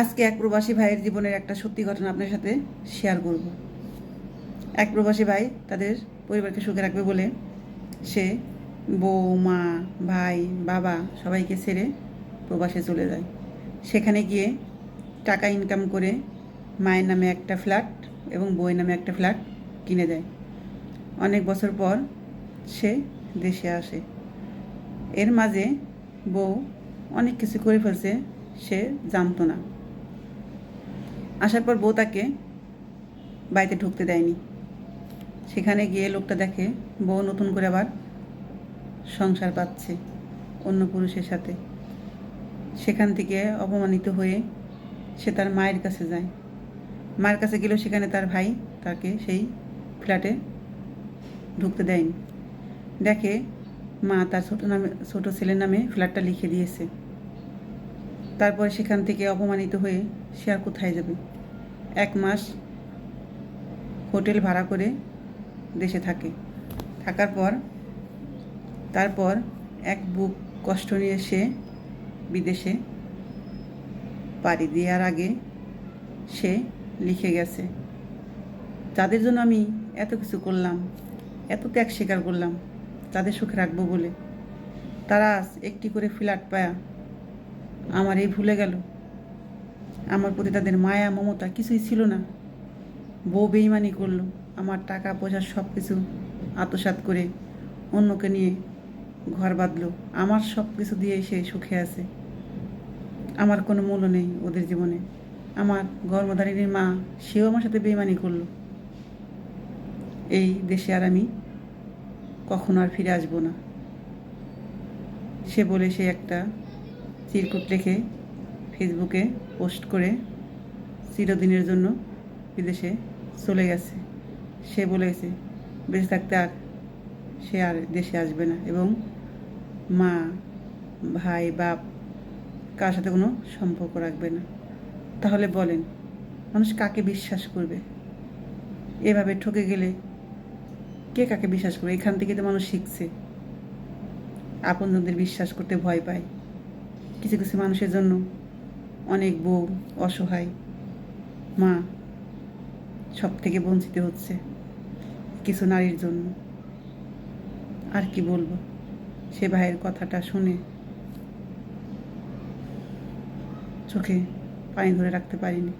আজকে এক প্রবাসী ভাইয়ের জীবনের একটা সত্যি ঘটনা আপনার সাথে শেয়ার করব। এক প্রবাসী ভাই তাদের পরিবারকে সুখে রাখবে বলে সে বউ, মা, ভাই, বাবা সবাইকে ছেড়ে প্রবাসে চলে যায়। সেখানে গিয়ে টাকা ইনকাম করে মায়ের নামে একটা ফ্ল্যাট এবং বউয়ের নামে একটা ফ্ল্যাট কিনে দেয়। অনেক বছর পর সে দেশে আসে। এর মাঝে বউ অনেক কিছু করে ফেলছে, সে জানতো না। আসার পর বউ তাকে বাড়িতে ঢুকতে দেয়নি। সেখানে গিয়ে লোকটা দেখে বউ নতুন করে আবার সংসার পাচ্ছে অন্য পুরুষের সাথে। সেখান থেকে অপমানিত হয়ে সে তার মায়ের কাছে যায়। মায়ের কাছে গেলেও সেখানে তার ভাই তাকে সেই ফ্ল্যাটে ঢুকতে দেয়নি। দেখে মা তার ছোট নামে, ছোটো ছেলের নামে ফ্ল্যাটটা লিখে দিয়েছে। তারপর সেখান থেকে অপমানিত হয়ে সে আর কোথায় যাবে? এক মাস হোটেল ভাড়া করে দেশে থাকে। থাকার পর, তারপর এক বুক কষ্ট নিয়ে সে বিদেশে পাড়ি দেওয়ার আগে সে লিখে গেছে, তাদের জন্য আমি এত কিছু করলাম, এত ত্যাগ স্বীকার করলাম, তাদের সুখে রাখব বলে। তারা আজ একটি করে ফ্ল্যাট পায়া আমার এই ভুলে গেল। আমার প্রতি তাদের মায়া, মমতা কিছুই ছিল না। বউ বেইমানি করল, আমার টাকা, পয়সা সব কিছু আত্মসাৎ করে অন্যকে নিয়ে ঘর বাঁধলো। আমার সব কিছু দিয়ে সে সুখে আছে। আমার কোনো মূল্য নেই ওদের জীবনে। আমার গর্ভধারিণীর মা, সেও আমার সাথে বেইমানি করল। এই দেশে আর আমি কখনো আর ফিরে আসব না। সে বলে সে একটা চিরকুট রেখে ফেসবুকে পোস্ট করে চিরদিনের জন্য বিদেশে চলে গেছে। সে বলে গেছে, বেঁচে থাকতে আর সে আর দেশে আসবে না। এবং মা, ভাই, বাপ কার সাথে কোনো সম্পর্ক রাখবে না। তাহলে বলেন, মানুষ কাকে বিশ্বাস করবে? এভাবে ঠকে গেলে কে কাকে বিশ্বাস করবে? এখান থেকে তো মানুষ শিখছে। আপনজনদের বিশ্বাস করতে ভয় পায়। কিছু কিছু মানুষের জন্য অনেক বউ অসহায়। মা সব থেকে বঞ্চিত হচ্ছে কিছু নারীর জন্য। আর কি বলব? সে ভাইয়ের কথাটা শুনে চোখে পানি ধরে রাখতে পারিনি।